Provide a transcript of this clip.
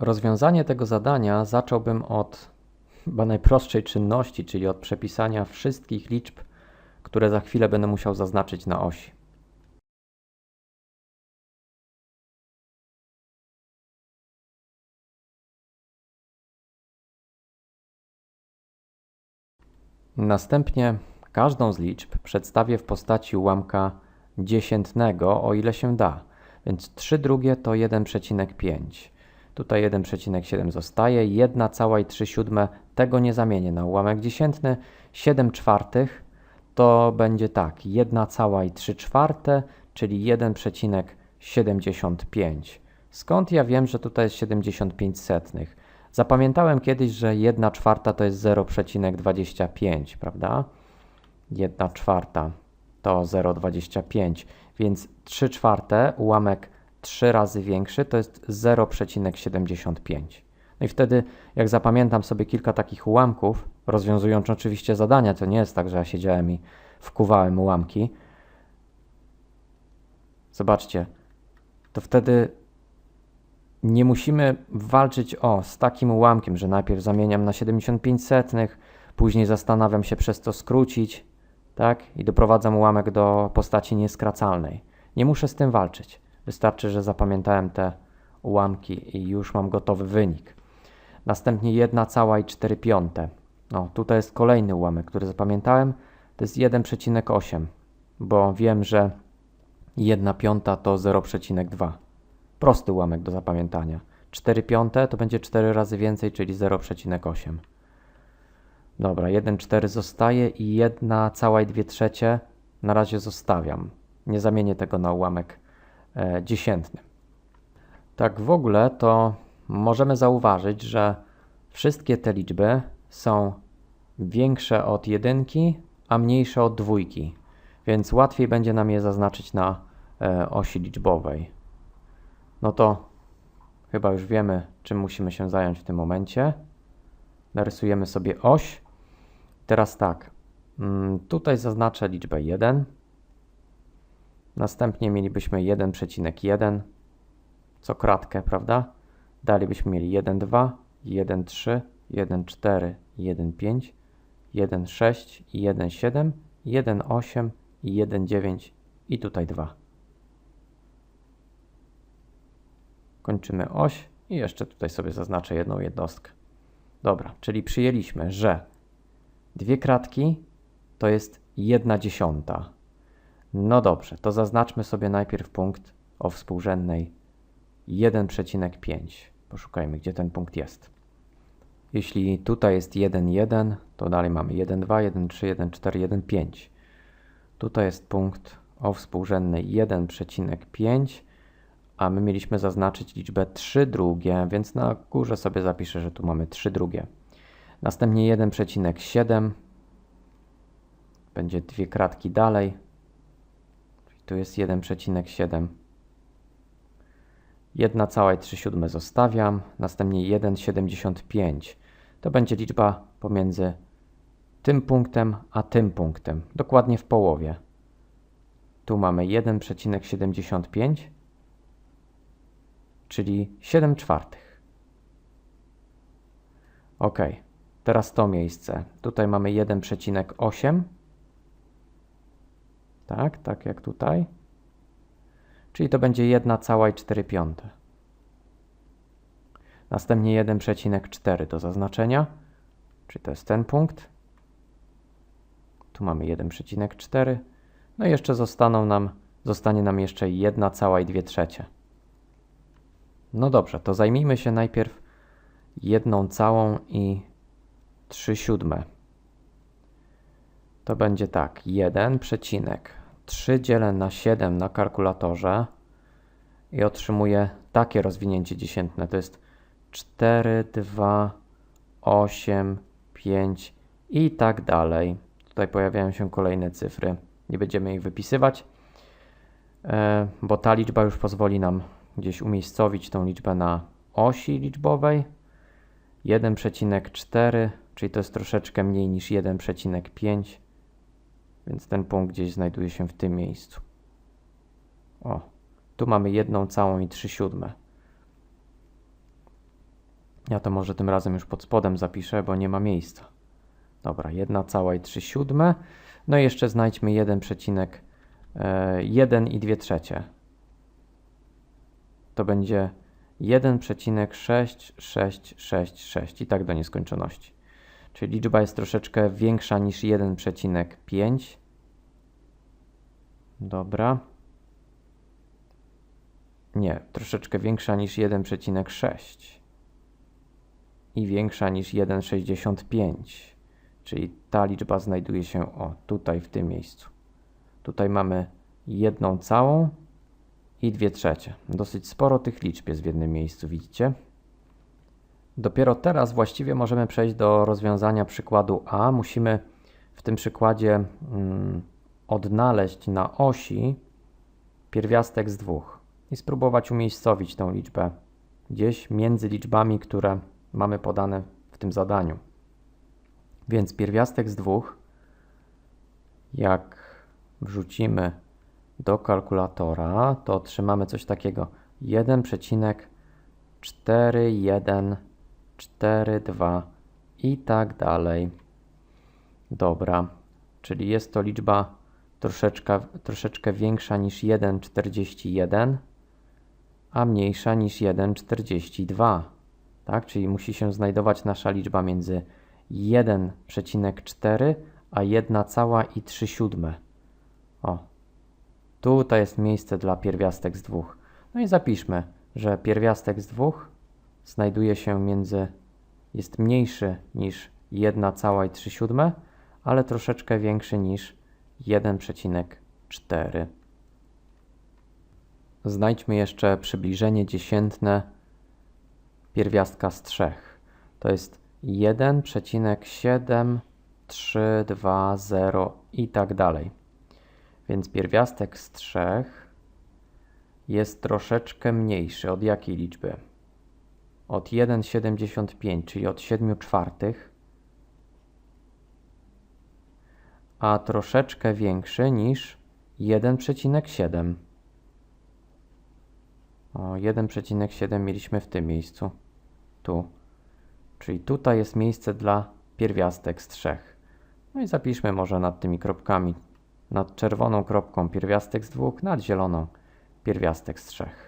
Rozwiązanie tego zadania zacząłbym od chyba najprostszej czynności, czyli od przepisania wszystkich liczb, które za chwilę będę musiał zaznaczyć na osi. Następnie każdą z liczb przedstawię w postaci ułamka dziesiętnego, o ile się da. Więc 3 drugie to 1,5. Tutaj 1,7 zostaje. 1 cała i 3 siódme tego nie zamienię na ułamek dziesiętny. 7 czwartych to będzie tak. 1 cała i 3 czwarte, czyli 1,75. Skąd ja wiem, że tutaj jest 75 setnych? Zapamiętałem kiedyś, że 1 czwarta to jest 0,25, prawda? 1 czwarta to 0,25, więc 3 czwarte, ułamek 3 razy większy to jest 0,75. No i wtedy, jak zapamiętam sobie kilka takich ułamków, rozwiązując oczywiście zadania, to nie jest tak, że ja siedziałem i wkuwałem ułamki. Zobaczcie, to wtedy nie musimy walczyć o z takim ułamkiem, że najpierw zamieniam na 75 setnych, później zastanawiam się przez to skrócić, tak? I doprowadzam ułamek do postaci nieskracalnej. Nie muszę z tym walczyć. Wystarczy, że zapamiętałem te ułamki i już mam gotowy wynik. Następnie 1 cała i 4 piąte. No, tutaj jest kolejny ułamek, który zapamiętałem. To jest 1,8, bo wiem, że 1 piąta to 0,2. Prosty ułamek do zapamiętania. 4 piąte to będzie 4 razy więcej, czyli 0,8. Dobra, 1,4 zostaje i 1 cała i 2 trzecie na razie zostawiam. Nie zamienię tego na ułamek e, dziesiętny. Tak w ogóle to możemy zauważyć, że wszystkie te liczby są większe od jedynki, a mniejsze od dwójki, więc łatwiej będzie nam je zaznaczyć na e, osi liczbowej. No to chyba już wiemy, czym musimy się zająć w tym momencie. Narysujemy sobie oś. Teraz tak, mm, tutaj zaznaczę liczbę 1. Następnie mielibyśmy 1,1 co kratkę, prawda? Dalej byśmy mieli 1,2, 1,3, 1,4, 1,5, 1,6 i 1,7, 1,8 i 1,9 i tutaj 2. Kończymy oś i jeszcze tutaj sobie zaznaczę jedną jednostkę. Dobra, czyli przyjęliśmy, że dwie kratki to jest jedna dziesiąta. No dobrze, to zaznaczmy sobie najpierw punkt o współrzędnej 1,5. Poszukajmy, gdzie ten punkt jest. Jeśli tutaj jest 1,1, to dalej mamy 1,2, 1,3, 1,4, 1,5. Tutaj jest punkt o współrzędnej 1,5, a my mieliśmy zaznaczyć liczbę 3 drugie, więc na górze sobie zapiszę, że tu mamy 3 drugie. Następnie 1,7 będzie dwie kratki dalej. Tu jest 1,7. 1,3 zostawiam, następnie 1,75. To będzie liczba pomiędzy tym punktem a tym punktem, dokładnie w połowie. Tu mamy 1,75, czyli 7 czwartych. Ok, teraz to miejsce. Tutaj mamy 1,8. Tak, tak jak tutaj. Czyli to będzie 1 cała i 4 piąte. Następnie 1,4 do zaznaczenia, czyli to jest ten punkt. Tu mamy 1,4. No i jeszcze zostaną nam, zostanie nam jeszcze 1 cała i 2 trzecie. No dobrze, to zajmijmy się najpierw jedną całą i 3 siódme. To będzie tak, 1 przecinek 3 dzielę na 7 na kalkulatorze i otrzymuję takie rozwinięcie dziesiętne. To jest 4, 2, 8, 5 i tak dalej. Tutaj pojawiają się kolejne cyfry. Nie będziemy ich wypisywać, e, bo ta liczba już pozwoli nam gdzieś umiejscowić tą liczbę na osi liczbowej. 1,4, czyli to jest troszeczkę mniej niż 1,5, więc ten punkt gdzieś znajduje się w tym miejscu. O, tu mamy jedną całą i trzy siódme. Ja to może tym razem już pod spodem zapiszę, bo nie ma miejsca. Dobra, 1 cała i 3 siódme. No i jeszcze znajdźmy 1,1 i 2 trzecie. To będzie 1,6666 i tak do nieskończoności. Czyli liczba jest troszeczkę większa niż 1,5. Dobra. Nie, troszeczkę większa niż 1,6 i większa niż 1,65. Czyli ta liczba znajduje się o tutaj w tym miejscu. Tutaj mamy jedną całą i dwie trzecie. Dosyć sporo tych liczb jest w jednym miejscu, widzicie? Dopiero teraz właściwie możemy przejść do rozwiązania przykładu A. Musimy w tym przykładzie mm, odnaleźć na osi pierwiastek z dwóch i spróbować umiejscowić tą liczbę gdzieś między liczbami, które mamy podane w tym zadaniu. Więc pierwiastek z dwóch, jak wrzucimy do kalkulatora, to otrzymamy coś takiego 1,4142 i tak dalej. Dobra, czyli jest to liczba troszeczkę, troszeczkę większa niż 1,41, a mniejsza niż 1,42. Tak, czyli musi się znajdować nasza liczba między 1,4 a 1,3. O, tutaj jest miejsce dla pierwiastek z dwóch. No i zapiszmy, że pierwiastek z dwóch znajduje się między, jest mniejszy niż 1,3, ale troszeczkę większy niż 1,4. Znajdźmy jeszcze przybliżenie dziesiętne pierwiastka z trzech. To jest 1,7320 i tak dalej. Więc pierwiastek z trzech jest troszeczkę mniejszy. Od jakiej liczby? Od 1,75, czyli od 7 czwartych, a troszeczkę większy niż 1,7. O, 1,7 mieliśmy w tym miejscu. Tu. Czyli tutaj jest miejsce dla pierwiastek z trzech. No i zapiszmy może nad tymi kropkami. Nad czerwoną kropką pierwiastek z dwóch, nad zieloną pierwiastek z trzech.